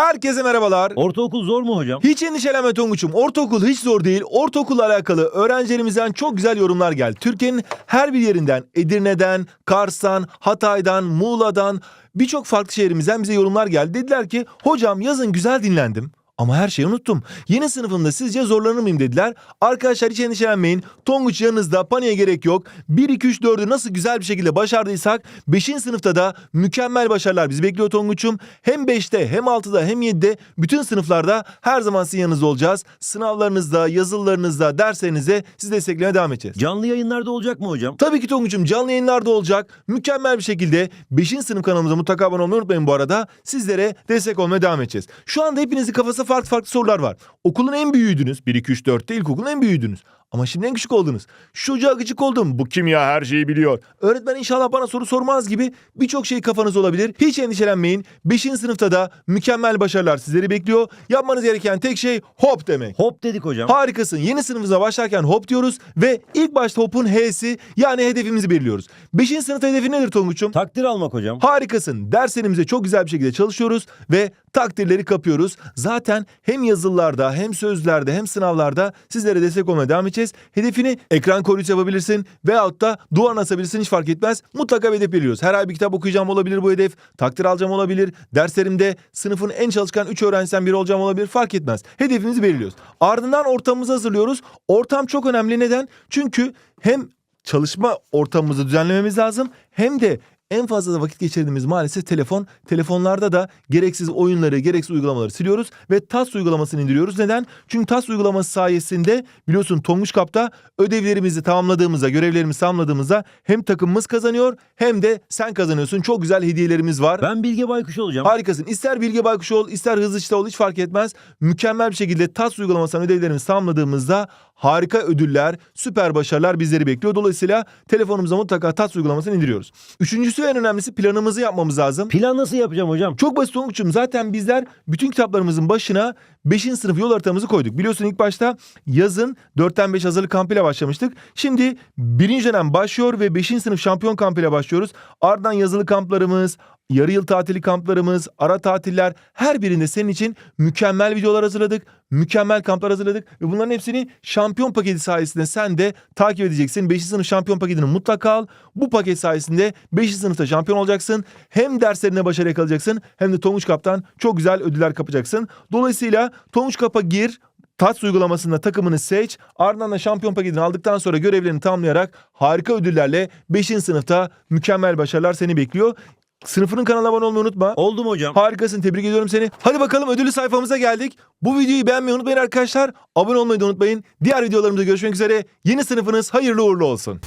Herkese merhabalar. Ortaokul zor mu hocam? Hiç endişelenme Tonguç'um. Ortaokul hiç zor değil. Ortaokulla alakalı öğrencilerimizden çok güzel yorumlar geldi. Türkiye'nin her bir yerinden, Edirne'den, Kars'tan, Hatay'dan, Muğla'dan, birçok farklı şehrimizden bize yorumlar geldi. Dediler ki hocam yazın güzel dinlendim. Ama her şeyi unuttum. Yeni sınıfımda sizce zorlanır mıyım dediler. Arkadaşlar hiç endişelenmeyin. Tonguç yanınızda paniğe gerek yok. 1, 2, 3, 4'ü nasıl güzel bir şekilde başardıysak 5. sınıfta da mükemmel başarılar bizi bekliyor Tonguç'um. Hem 5'te hem 6'da hem 7'de bütün sınıflarda her zaman sizin yanınızda olacağız. Sınavlarınızda, yazılılarınızda, derslerinizde sizi desteklemeye devam edeceğiz. Canlı yayınlarda olacak mı hocam? Tabii ki Tonguç'um canlı yayınlarda olacak. Mükemmel bir şekilde 5. sınıf kanalımıza mutlaka abone olmayı unutmayın bu arada. Sizlere destek olmaya devam edeceğiz. Şu anda hepinizin kafasında farklı farklı sorular var. Okulun en büyüğüydünüz. 1, 2, 3, 4'te ilkokulun en büyüğüydünüz. Ama şimdi en küçük oldunuz. Şu çocuğa gıcık oldum. Bu kim ya her şeyi biliyor. Öğretmen inşallah bana soru sormaz gibi birçok şey kafanız olabilir. Hiç endişelenmeyin. 5. sınıfta da mükemmel başarılar sizleri bekliyor. Yapmanız gereken tek şey hop demek. Hop dedik hocam. Harikasın. Yeni sınıfımıza başlarken hop diyoruz ve ilk başta hop'un H'si yani hedefimizi belirliyoruz. 5. sınıfta hedefi nedir Tonguç'um? Takdir almak hocam. Harikasın. Derslerimize çok güzel bir şekilde çalışıyoruz ve takdirleri kapıyoruz. Zaten hem yazılılarda hem sözlerde hem sınavlarda sizlere destek olmaya devam edeceğiz. Hedefini ekran koruyucu yapabilirsin veyahut da duvarına asabilirsin hiç fark etmez. Mutlaka bir hedef belirliyoruz. Her ay bir kitap okuyacağım olabilir bu hedef. Takdir alacağım olabilir. Derslerimde sınıfın en çalışkan 3 öğrencisinden biri olacağım olabilir. Fark etmez. Hedefimizi belirliyoruz. Ardından ortamımızı hazırlıyoruz. Ortam çok önemli. Neden? Çünkü hem çalışma ortamımızı düzenlememiz lazım hem de en fazla da vakit geçirdiğimiz maalesef telefon. Telefonlarda da gereksiz oyunları, gereksiz uygulamaları siliyoruz ve TAS uygulamasını indiriyoruz. Neden? Çünkü TAS uygulaması sayesinde biliyorsun Tonguç Kap'ta ödevlerimizi tamamladığımızda, görevlerimizi tamamladığımızda hem takımımız kazanıyor hem de sen kazanıyorsun. Çok güzel hediyelerimiz var. Ben Bilge Baykuş olacağım. Harikasın. İster Bilge Baykuş ol, ister Hızlı İşte ol hiç fark etmez. Mükemmel bir şekilde TAS uygulamasından ödevlerimizi tamamladığımızda harika ödüller, süper başarılar bizleri bekliyor. Dolayısıyla telefonumuza mutlaka TAS uygulamasını indiriyoruz. Üçüncüsü ve en önemlisi planımızı yapmamız lazım. Plan nasıl yapacağım hocam? Çok basit Tonguç'um. Zaten bizler bütün kitaplarımızın başına 5. sınıf yol haritamızı koyduk. Biliyorsun ilk başta yazın 4'ten 5 hazırlık kampıyla başlamıştık. Şimdi birinci dönem başlıyor ve 5. sınıf şampiyon kampıyla başlıyoruz. Ardından yazılı kamplarımız, yarı yıl tatili kamplarımız, ara tatiller her birinde senin için mükemmel videolar hazırladık. Mükemmel kamplar hazırladık ve bunların hepsini şampiyon paketi sayesinde sen de takip edeceksin. 5. sınıf şampiyon paketini mutlaka al. Bu paket sayesinde 5. sınıfta şampiyon olacaksın. Hem derslerine başarı yakalayacaksın hem de Tonguç Kap'tan çok güzel ödüller kapacaksın. Dolayısıyla Tonguç Kap'a gir. TATS uygulamasında takımını seç. Ardından da şampiyon paketini aldıktan sonra görevlerini tamamlayarak harika ödüllerle 5. sınıfta mükemmel başarılar seni bekliyor. Sınıfının kanalına abone olmayı unutma. Oldum hocam. Harikasın tebrik ediyorum seni. Hadi bakalım ödüllü sayfamıza geldik. Bu videoyu beğenmeyi unutmayın arkadaşlar. Abone olmayı da unutmayın. Diğer videolarımızda görüşmek üzere. Yeni sınıfınız hayırlı uğurlu olsun.